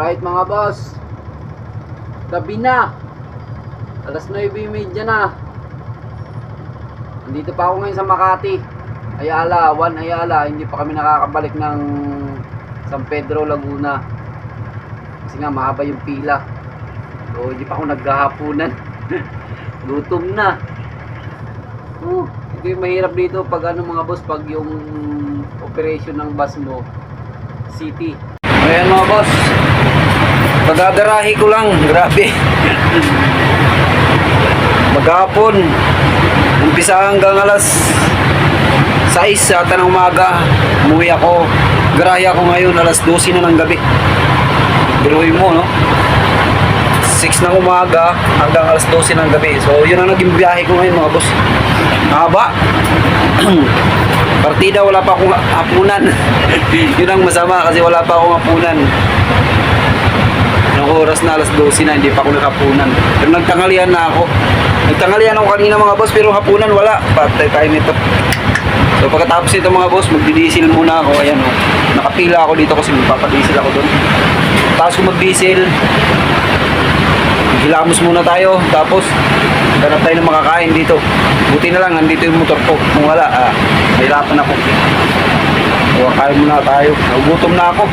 Alright mga boss. Gabi na. Alas 9.30 na. Nandito pa ako ngayon sa Makati. Ayala, One Ayala. Hindi pa kami nakakabalik ng San Pedro, Laguna. Kasi nga mahaba yung pila. So hindi pa ako naghahapunan. Gutom na. Uh, ito yung mahirap dito pag ano mga boss, pag yung operation ng bus mo, city. Ayan mga boss, pagdadarahi ko lang, grabe. Maghapon, umpisa hanggang alas 6 sa ng umaga, umuwi ako. Garahe ako ngayon, alas 12 na ng gabi. Biruin mo, no? 6 ng umaga hanggang alas 12 ng gabi. So, yun ang naging biyahe ko ngayon mga boss. Haba. Partida wala pa akong hapunan. yun ang masama kasi wala pa akong hapunan. Oras na alas 12 na hindi pa ako nakapunan. Pero nagtangalian na ako. Nagtangalian ako kanina mga boss pero hapunan wala. Patay tayo nito. So pagkatapos nito mga boss, magdi-diesel muna ako. Ayan oh. Nakapila ako dito kasi magpapadiesel ako doon. Tapos kung mag-diesel, Hilamos muna tayo, tapos ganap tayo ng makakain dito. Buti na lang, nandito yung motor ko. Kung wala, ah, mahirapan ako. So, kain muna tayo. Nagugutom na ako.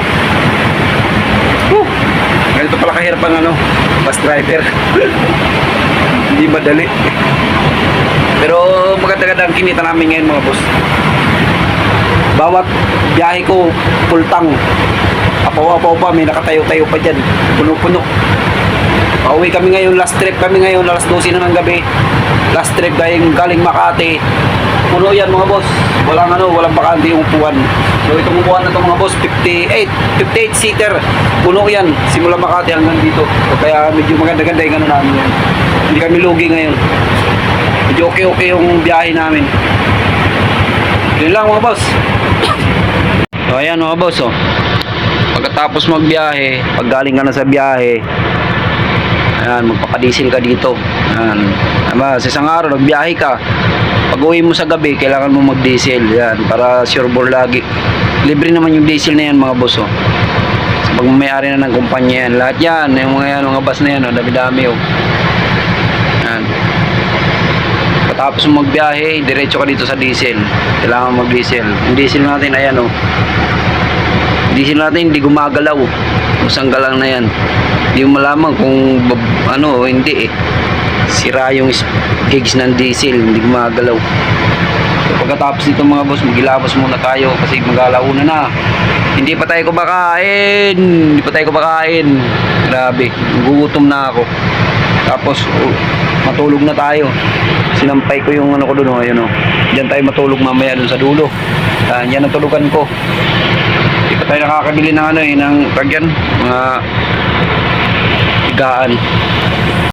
Ganito pala kahirap ang ano, bus driver. Hindi madali. Pero maganda-ganda ang kinita namin ngayon mga boss. Bawat biyahe ko, full tank. Apaw-apaw pa, may nakatayo-tayo pa dyan. Puno-puno. Pauwi kami ngayon, last trip kami ngayon, alas 12 na ng gabi. Last trip galing, galing Makati. Puno yan mga boss. Walang ano, walang bakante yung upuan. So itong upuan na to mga boss, 58, 58 seater. Puno yan, simula Makati hanggang dito. So, kaya medyo maganda-ganda yung ano namin yan. Hindi kami lugi ngayon. Medyo okay-okay yung biyahe namin. Yun lang mga boss. So ayan mga boss oh. Pagkatapos magbiyahe, pag galing ka na sa biyahe, Ayan, magpapadiesel ka dito. Ayan. Ama, sa isang araw, nagbiyahe ka. Pag uwi mo sa gabi, kailangan mo mag-diesel. Yan, para sure lagi. Libre naman yung diesel na yan, mga boss. Oh. Sa pag may-ari na ng kumpanya yan. Lahat yan, yung mga, yan, mga bus na yan, oh, dami-dami. Oh. Yan. Patapos mo magbiyahe, diretso ka dito sa diesel. Kailangan mag-diesel. Yung diesel natin, ayan oh. Diesel natin, hindi gumagalaw. Usang galang na yan. Hindi mo malaman kung ano o hindi eh. Sira yung gauge ng diesel, hindi gumagalaw. So, pagkatapos nito mga boss, magilabas muna tayo kasi mag-alauna na. Hindi pa tayo kumakain. Hindi pa tayo kumakain. Grabe, gugutom na ako. Tapos, oh, matulog na tayo. Sinampay ko yung ano ko doon, oh, ayun oh. Diyan tayo matulog mamaya doon sa dulo. Ah, yan ang tulugan ko. Tayo nakakabili ng ano eh, ng tagyan, mga higaan.